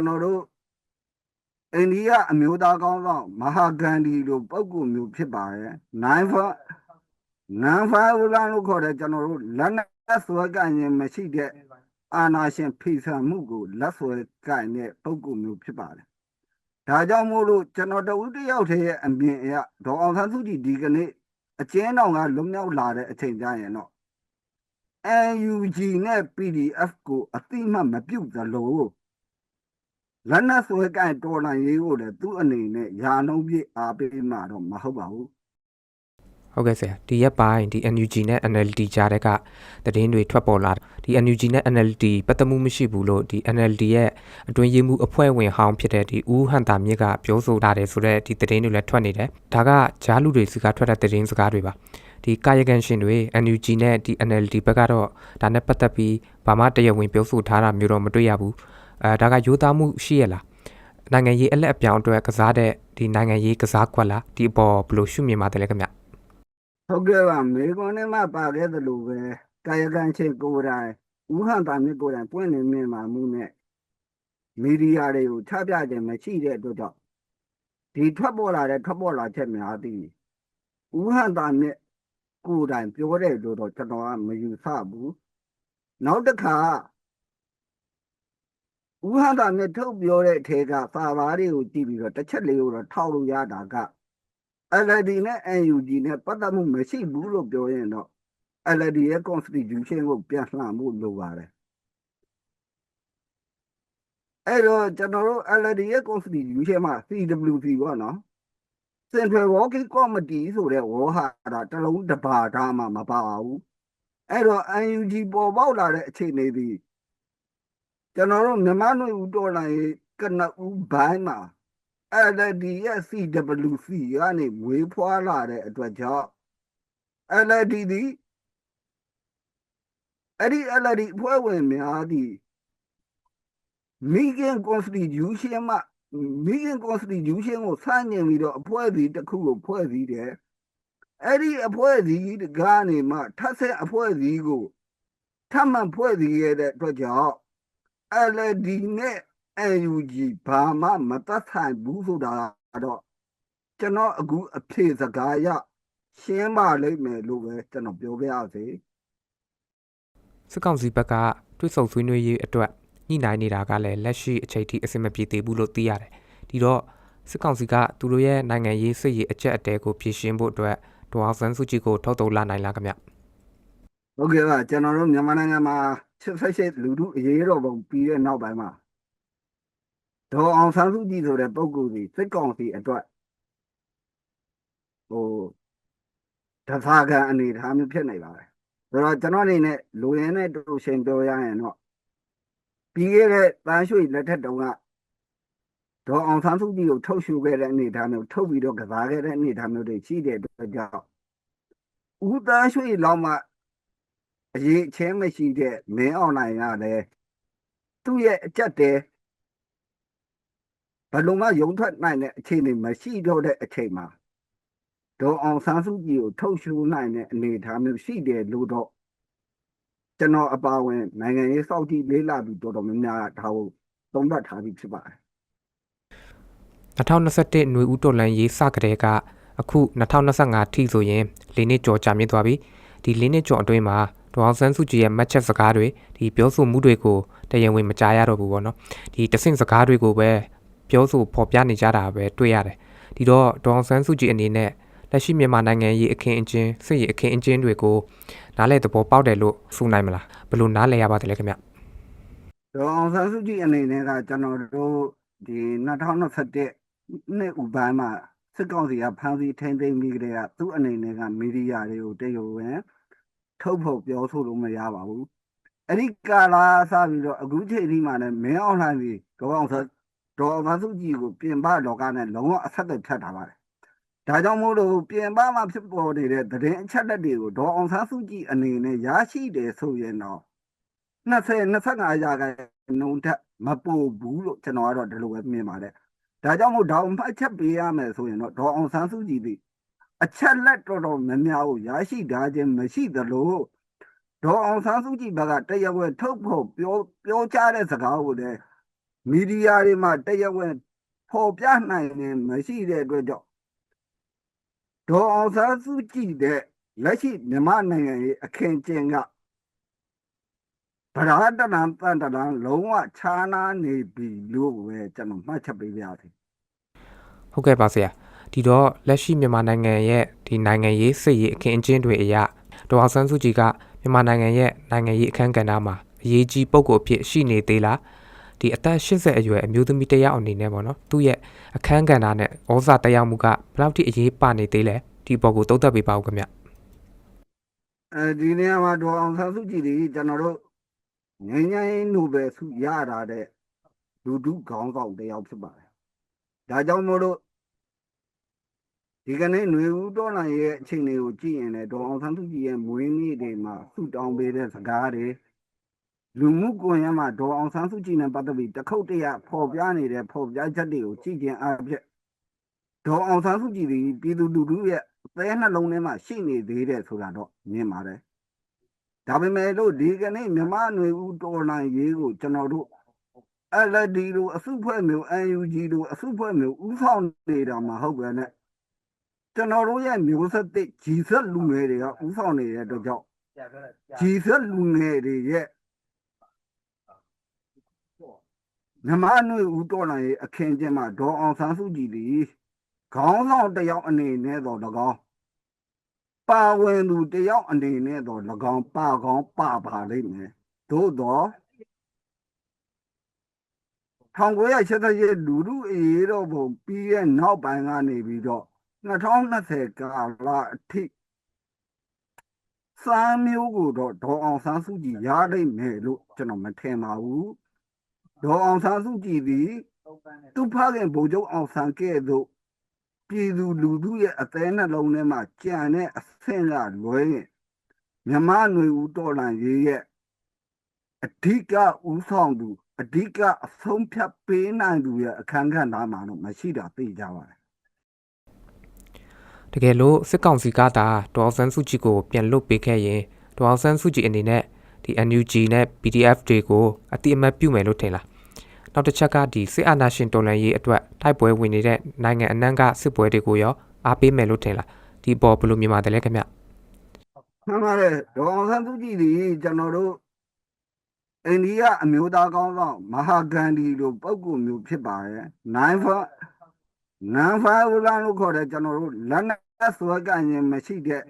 ကျွန်တော်တို့အိန္ဒိယအမျိုးသားကောင်းဆောင်မဟာဂန္ဒီလိုပုဂ္ဂိုလ်မျိုးဖြစ်ပါတယ်နိုင်ဖနန်ဖိုင်ဝလန်လို့ခေါ်တဲ့ကျွန်တော်တို့လက်နဲ့ဆွဲကင်ရင်မရှိတဲ့အာနာရှင်ဖိဆန်မှုကိုလက်ဆွဲကင်တဲ့ပုဂ္ဂိုလ်မျိုးဖြစ်ပါတယ်ဒါကြောင့်မို့လို့ကျွန်တော်တဦးတစ်ယောက်တည်းရဲ့အမြင်အရဒေါအောင်ဆန်းစုကြည်ဒီကနေ့အကျဉ်းတော်ကလွတ်မြောက်လာတဲ့အချိန်ကျရင်တော့ NUG နဲ့ PDF ကိုအတိမတ်မပြုတ်သလို လက်နက်ဆွဲကင်တော်လှန်ရေးကိုလည်းသူ့အနေနဲ့ယာနှုံးပြအားပေးမှတော့မဟုတ်ပါဘူးဟုတ်ကဲ့ဆရာဒီရက်ပိုင်းဒီ NUG နဲ့ NLD ကြားတဲ့ကသတင်းတွေထွက်ပေါ်လာဒီ NUG နဲ့ NLD ပတ်သက်မှုမရှိဘူးလို့ဒီ NLD ရဲ့အတွင်းရေးမှုအဖွဲ့ဝင်ဟောင်းဖြစ်တဲ့ဒီဦးဟန်တာမြစ်ကပြောဆိုထားတယ်ဆိုတော့ဒီသတင်းတွေလည်းထွက်နေတယ်ဒါကဂျားလူတွေစီကထွက်တဲ့သတင်းစကားတွေပါဒီကာယကံရှင်တွေ NUG နဲ့ဒီ NLD ဘက်ကတော့ဒါနဲ့ပတ်သက်ပြီးဘာမှတရားဝင်ပြောဆိုထားတာမျိုးတော့မတွေ့ရဘူး အဲဒါကရိုးသားမှုရှိရလားနိုင်ငံရေးအလက်အပြောင်းအတွက်ကစားတဲ့ဒီနိုင်ငံရေးကစားကွက်လားဒီအပေါ်ဘယ်လိုရှုမြင်ပါတယ်လဲခင်ဗျဟုတ်ကဲ့ပါမေကွန်နဲ့မှပါခဲ့သလိုပဲကာယကံရှင်ကိုယ်တိုင်ဦးဟန်တာမြစ်ကိုယ်တိုင်ပွင့်နေမြင်မာမှုနဲ့မီဒီယာတွေကိုချပြခြင်းမရှိတဲ့အတွက်ကြောင့်ဒီထွက်ပေါ်လာတဲ့ထွက်ပေါ်လာချက်များသည်ဦးဟန်တာမြစ်ကိုယ်တိုင်ပြောတဲ့လို့တော့ကျွန်တော်ကမယူဆဘူးနောက်တစ်ခါ ဦးဟန်တာမြစ်ထုတ်ပြောတဲ့အထက်ကစာသားတွေကိုကြည့်ပြီးတော့တစ်ချက်လေးကိုတော့ထောက်လို့ရတာက LD နဲ့ NUG နဲ့ပတ်သက်မှုမရှိဘူးလို့ပြောရင်တော့ LD ရဲ့ constitution ကိုပြန်လှန်ဖို့လိုပါတယ်အဲ့တော့ကျွန်တော်တို့ LD ရဲ့ constitution မှာ CWC ပေါ့နော် Central Working Committee ဆိုတဲ့ဝေါ်ဟာတာတစ်လုံးတစ်ပါးထားမှမပါဘူးအဲ့တော့ NUG ပေါ်ပေါက်လာတဲ့အခြေအနေဒီ ကျွန်တော်တို့မြန်မာ့နယ်ဦးတော်လိုင်းကနဦးဘိုင်းမှာ LD ရဲ့ CWC ကနေဝေးဖွာလာတဲ့အတွက်ကြောင့် LD ဒီအဲ့ဒီ LD ဖွဲ့ဝင်များဒီမိခင် constitution မှာမိခင် constitution ကိုစတင်ပြီးတော့အဖွဲ့အစည်းတစ်ခုကိုဖွဲ့စည်းတယ်အဲ့ဒီအဖွဲ့အစည်းကနေမှထပ်ဆက်အဖွဲ့အစည်းကိုထပ်မံဖွဲ့စည်းရတဲ့အတွက်ကြောင့် LD နဲ့ NUG ဘာမှမသက်ဆိုင်ဘူးဆိုတာတော့ကျွန်တော်အခုအဖြေစကားရရှင်းပါလိမ့်မယ်လို့ပဲကျွန်တော်ပြောပြရစေစစ်ကောင်စီဘက်ကတွစ်ဆုံဆွေးနွေးရေးအတွက်ညှိနှိုင်းနေတာကလည်းလက်ရှိအချိန်ထိအဆင်မပြေသေးဘူးလို့သိရတယ်။ဒီတော့စစ်ကောင်စီကသူတို့ရဲ့နိုင်ငံရေးစစ်ရေးအကြက်အတဲကိုဖြည့်ရှင်းဖို့အတွက်ဒေါ်အောင်ဆန်းစုကြည်ကိုထောက်တုံလာနိုင်လားခင်ဗျဟုတ်ကဲ့ပါကျွန်တော်တို့မြန်မာနိုင်ငံမှာ 78လူထုအရေးတော်ပုံပြီးတဲ့နောက်ပိုင်းမှာဒေါ်အောင်ဆန်းစုကြည်ဆိုတဲ့ပုဂ္ဂိုလ်ကြီးစစ်ကောင်စီအတွက်ဟိုဒသကံအနေထားမျိုးဖြစ်နေပါတယ်ဆိုတော့ကျွန်တော်အနေနဲ့လူရင်းနဲ့တူရှင်ပြောရရင်တော့ပြီးခဲ့တဲ့တန်းရွှေလက်ထက်တုန်းကဒေါ်အောင်ဆန်းစုကြည်ကိုထုတ်ရှုခဲ့တဲ့အနေထားမျိုးထုတ်ပြီးတော့ကစားခဲ့တဲ့အနေထားမျိုးတွေရှိတဲ့အတွက်ကြောင့်ဦးတန်းရွှေလောက်မှ အရေးချင်းမရှိတဲ့မင်းအွန်လိုင်းကလည်းသူ့ရဲ့အကြက်တဲဘယ်လိုမှယုံထွက်နိုင်တဲ့အခြေအနေမရှိတော့တဲ့အချိန်မှာဒေါ်အောင်ဆန်းစုကြည်ကိုထုတ်ရှုနိုင်တဲ့အနေအထားမျိုးရှိတယ်လို့တော့ကျွန်တော်အပါဝင်နိုင်ငံရေးစောင့်ကြည့်လေးလာပြီးတော်တော်များများဒါကိုသုံးသပ်ထားပြီးဖြစ်ပါတယ်2021ຫນွေဦးတော်လန်ရေးစကတဲ့ကအခု2025ထိဆိုရင်၄နှစ်ကျော်ကြာမြင့်သွားပြီဒီ၄နှစ်ကျော်အတွင်းမှာ ဒေါ်အောင်ဆန်းစုကြည်ရဲ့မှတ်ချက်စကားတွေဒီပြောဆိုမှုတွေကိုတရားဝင်မကြားရတော့ဘူးပေါ့နော်ဒီတဆင့်စကားတွေကိုပဲပြောဆိုဖော်ပြနေကြတာပဲတွေ့ရတယ်ဒီတော့ဒေါ်အောင်ဆန်းစုကြည်အနေနဲ့လက်ရှိမြန်မာနိုင်ငံရေးအခင်းအကျင်းစစ်ရေးအခင်းအကျင်းတွေကိုနားလည်သဘောပေါက်တယ်လို့ဆိုနိုင်မလားဘယ်လိုနားလည်ရပါသလဲခင်ဗျဒေါ်အောင်ဆန်းစုကြည်အနေနဲ့ကကျွန်တော်တို့ဒီ2021နှစ်ဥပိုင်းမှာစစ်ကောင်စီကဖမ်းဆီးထိန်းသိမ်းပြီးကြတဲ့ကသူ့အနေနဲ့ကမီဒီယာတွေကိုတရုတ်ဝင် ထုတ်ဖို့ပြောဆိုလို့မရပါဘူးအဲ့ဒီကာလာစပြီးတော့အခုချိန်ဒီမှာလည်းမင်းအောင်လှိုင်းပြီးဒေါ်အောင်ဆန်းဒေါ်အောင်ဆန်းစုကြည်ကိုပြင်ပလောကနဲ့လုံးဝအဆက်အသွယ်ဖြတ်ထားပါတယ်ဒါကြောင့်မို့လို့ပြင်ပမှာဖြစ်ပေါ်နေတဲ့သတင်းအချက်အလက်တွေကိုဒေါ်အောင်ဆန်းစုကြည်အနေနဲ့ရရှိတယ်ဆိုရင်တော့20 25ရာခိုင်နှုန်းထက်မပိုဘူးလို့ကျွန်တော်ကတော့ဒီလိုပဲမြင်ပါတယ်ဒါကြောင့်မို့ဒေါ်မှတ်ချက်ပေးရမယ်ဆိုရင်တော့ဒေါ်အောင်ဆန်းစုကြည်သည် အချက်လက်တော်တော်များများကိုရရှိထားခြင်းမရှိသလိုဒေါ်အောင်ဆန်းစုကြည်ဘက်ကတရားဝင်ထုတ်ဖို့ပြောပြောကြားတဲ့စကားကိုလည်းမီဒီယာတွေမှာတရားဝင်ဖော်ပြနိုင်နေမရှိတဲ့အတွက်ကြောင့်ဒေါ်အောင်ဆန်းစုကြည်တဲ့လက်ရှိမြန်မာနိုင်ငံရဲ့အခင်းကျင်းကဗရာတနံတန်တရံလုံးဝခြားနာနေပြီလို့ပဲကျွန်တော်မှတ်ချက်ပေးပြရစီဟုတ်ကဲ့ပါဆရာ ဒီတော့လက်ရှိမြန်မာနိုင်ငံရဲ့ဒီနိုင်ငံရေးစစ်ရေးအခင်းအကျင်းတွေအရဒေါ်အောင်ဆန်းစုကြည်ကမြန်မာနိုင်ငံရဲ့နိုင်ငံရေးအခမ်းကဏ္ဍမှာအရေးကြီးပုံကိုအဖြစ်ရှိနေသေးလားဒီအသက်80အရွယ်အမျိုးသမီးတစ်ယောက်အနေနဲ့ပေါ့နော်သူ့ရဲ့အခမ်းကဏ္ဍနဲ့ဩဇာတက်ရောက်မှုကဘယ်လောက်ထိအရေးပါနေသေးလဲဒီပေါ်ကိုသုံးသပ်ပေးပါဦးခင်ဗျအဲဒီနေရာမှာဒေါ်အောင်ဆန်းစုကြည်ဒီကျွန်တော်တို့ငញ្ញင်းနိုဘယ်ဆုရတာတဲ့လူထုခေါင်းဆောင်တစ်ယောက်ဖြစ်ပါတယ်ဒါကြောင့်မို့လို့ ဒီကနေ့ຫນွေဦးတော်လိုင်းရဲ့အချိန်တွေကိုကြည့်ရင်လည်းဒေါ်အောင်ဆန်းစုကြည်ရဲ့မွေးနေ့တွေမှာဆုတောင်းပေးတဲ့စကားတွေလူမှုကွန်ရက်မှာဒေါ်အောင်ဆန်းစုကြည်နဲ့ပတ်သက်ပြီးတစ်ခုတ်တရဖော်ပြနေတဲ့ဖော်ပြချက်တွေကိုကြည့်ခြင်းအဖြစ်ဒေါ်အောင်ဆန်းစုကြည်ဒီပြည်သူလူထုရဲ့အသေးနှလုံးထဲမှာရှိနေသေးတယ်ဆိုတာတော့မြင်ပါတယ်ဒါပေမဲ့လို့ဒီကနေ့မြမຫນွေဦးတော်လိုင်းရေးကိုကျွန်တော်တို့ LD တို့အစုဖွဲ့မျိုး NUG တို့အစုဖွဲ့မျိုးဥဆောင်နေတာမဟုတ်ပဲနဲ့ ကျွန်တော်တို့ရဲ့မျိုးဆက်သစ်ဂျီဆက်လူငယ်တွေကဥဆောင်နေတဲ့အတွက်ကြောင့်ဂျီဆက်လူငယ်တွေရဲ့မြမနွေဦးတော်နိုင်ရဲ့အခင်းကျင်းမှာဒေါ်အောင်ဆန်းစုကြည်ဒီခေါင်းဆောင်တစ်ယောက်အနေနဲ့တော့၎င်းပါဝင်သူတစ်ယောက်အနေနဲ့တော့၎င်းပါကောင်းပါပါလိမ့်မယ်သို့တော့1988ရဲ့လူလူအရေးတော်ပုံပြီးရဲ့နောက်ပိုင်းကနေပြီးတော့ 2020ကာလအထိစာမျိုးကိုတော့ဒေါ်အောင်ဆန်းစုကြည်ရနိုင်မယ်လို့ကျွန်တော်မထင်ပါဘူးဒေါ်အောင်ဆန်းစုကြည်သည်သူဖခင်ဗိုလ်ချုပ်အောင်ဆန်းကဲ့သို့ပြည်သူလူထုရဲ့အသေးနှလုံးထဲမှာကြံတဲ့အဆင့်ကလွဲရင်မြမຫນွေဦးတော်လန်ရေးရဲ့အဓိကဥဆောင်သူအဓိကအဆုံးဖြတ်ပေးနိုင်သူရဲ့အခန်းကဏ္ဍမှာတော့မရှိတာသိကြပါတယ် တကယ်လို့စစ်ကောင်စီကသာဒေါ်အောင်ဆန်းစုကြည်ကိုပြန်လွတ်ပေးခဲ့ရင်ဒေါ်အောင်ဆန်းစုကြည်အနေနဲ့ဒီ NUG နဲ့ PDF တွေကိုအတိအမှတ်ပြုမယ်လို့ထင်လားနောက်တစ်ချက်ကဒီစစ်အာဏာရှင်တော်လှန်ရေးအတွက်ထိုက်ပွဲဝင်နေတဲ့နိုင်ငံအနှံ့ကစစ်ပွဲတွေကိုရောအားပေးမယ်လို့ထင်လားဒီပေါ်ဘယ်လိုမြင်ပါတယ်လဲခင်ဗျမှန်ပါတယ်ဒေါ်အောင်ဆန်းစုကြည်ဒီကျွန်တော်တို့အိန္ဒိယအမျိုးသားကောင်းဆောင်မဟာဂန္ဒီလိုပုဂ္ဂိုလ်မျိုးဖြစ်ပါတယ်နိုင်ဖ နန်ဖာဝလန်လို့ခေါ်တဲ့ကျွန်တော်တို့လက်နဲ့ဆွဲကင်ရင်မရှိတဲ့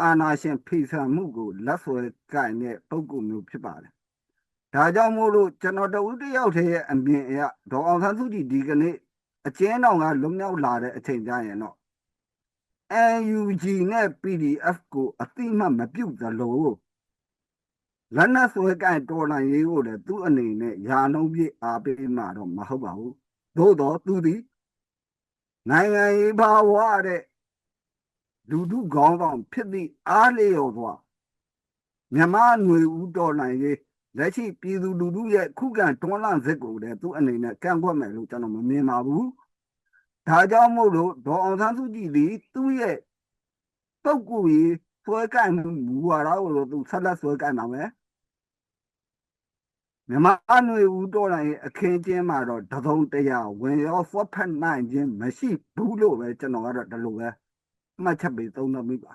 အာနာရှင်ဖိဆန်မှုကိုလက်ဆွဲကင်တဲ့ပုဂ္ဂိုလ်မျိုးဖြစ်ပါတယ်ဒါကြောင့်မို့လို့ကျွန်တော်တဦးတစ်ယောက်တည်းရဲ့အမြင်အရဒေါ်အောင်ဆန်းစုကြည်ဒီကနေ့အကျဉ်းတော်ကလွတ်မြောက်လာတဲ့အချိန်ကျရင်တော့ NUG နဲ့ PDF ကိုအတိမတ်မပြုတ်သလိုလက်နက်ဆွဲကင်တော်လှန်ရေးကိုလည်းသူ့အနေနဲ့ယာနှုံးပြည့်အားပေးမှတော့မဟုတ်ပါဘူးသို့တော့သူသည် နိုင်ငံရေးဘာဝတဲ့လူထုခေါင်းဆောင်ဖြစ်သည့်အားလျော်စွာမြမຫນွေဦးတော်လှန်ရေးလက်ရှိပြည်သူလူထုရဲ့ခုခံတွန်းလှန်စစ်ကိုလည်းသူ့အနေနဲ့ကန့်ကွက်မယ်လို့ကျွန်တော်မမြင်ပါဘူးဒါကြောင့်မို့လို့ဒေါ်အောင်ဆန်းစုကြည်ဒီသူ့ရဲ့ပုတ်ကူကြီးဆွဲကန့်မှုမူဝါဒကိုလို့သူဆက်လက်ဆွဲကန့်ပါမယ် မြန်မာအနွေဦးတော်လိုင်းရဲ့အခင်းကျင်းမှာတော့တသုံးတရာဝင်ရောဖွက်ဖက်နိုင်ခြင်းမရှိဘူးလို့ပဲကျွန်တော်ကတော့ဒီလိုပဲမှတ်ချက်ပေးသုံးသပ်မိပါ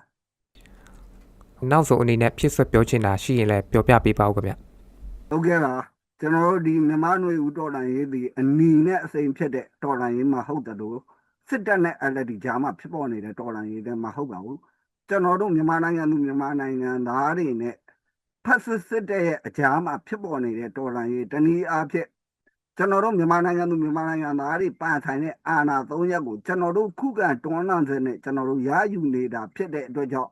နောက်ဆုံးအနေနဲ့ဖြစ်ဆက်ပြောချင်တာရှိရင်လည်းပြောပြပေးပါဦးခင်ဗျဟုတ်ကဲ့ပါကျွန်တော်တို့ဒီမြန်မာနွေဦးတော်လိုင်းရေးဒီအနီနဲ့အစိမ်ဖြစ်တဲ့တော်လိုင်းရေးမှာဟုတ်တယ်လို့စစ်တပ်နဲ့ LD ဂျာမှာဖြစ်ပေါ်နေတဲ့တော်လိုင်းရေးတွေမှာဟုတ်ပါဘူးကျွန်တော်တို့မြန်မာနိုင်ငံသူမြန်မာနိုင်ငံသားတွေနဲ့ ဖက်စစ်စစ်တဲ့ရဲ့အကြားမှာဖြစ်ပေါ်နေတဲ့တော်လိုင်းရေးတနည်းအားဖြင့်ကျွန်တော်တို့မြန်မာနိုင်ငံသူမြန်မာနိုင်ငံသားတွေပန်ဆိုင်တဲ့အာဏာ၃ရပ်ကိုကျွန်တော်တို့ခုခံတွန်းလှန်တဲ့နဲ့ကျွန်တော်တို့ရယူနေတာဖြစ်တဲ့အတွက်ကြောင့်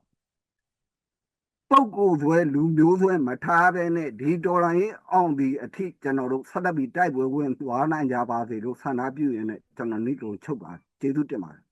ပုတ်ကိုယ်ဆွဲလူမျိုးဆွဲမထားဘဲနဲ့ဒီတော်လိုင်းရေးအောင်ဒီအထိကျွန်တော်တို့ဆက်လက်ပြီးတိုက်ပွဲဝင်သွားနိုင်ကြပါစေလို့ဆန္ဒပြုရင်းနဲ့ကျွန်တော်နေ့ကိုချုပ်ပါကျေးဇူးတင်ပါတယ်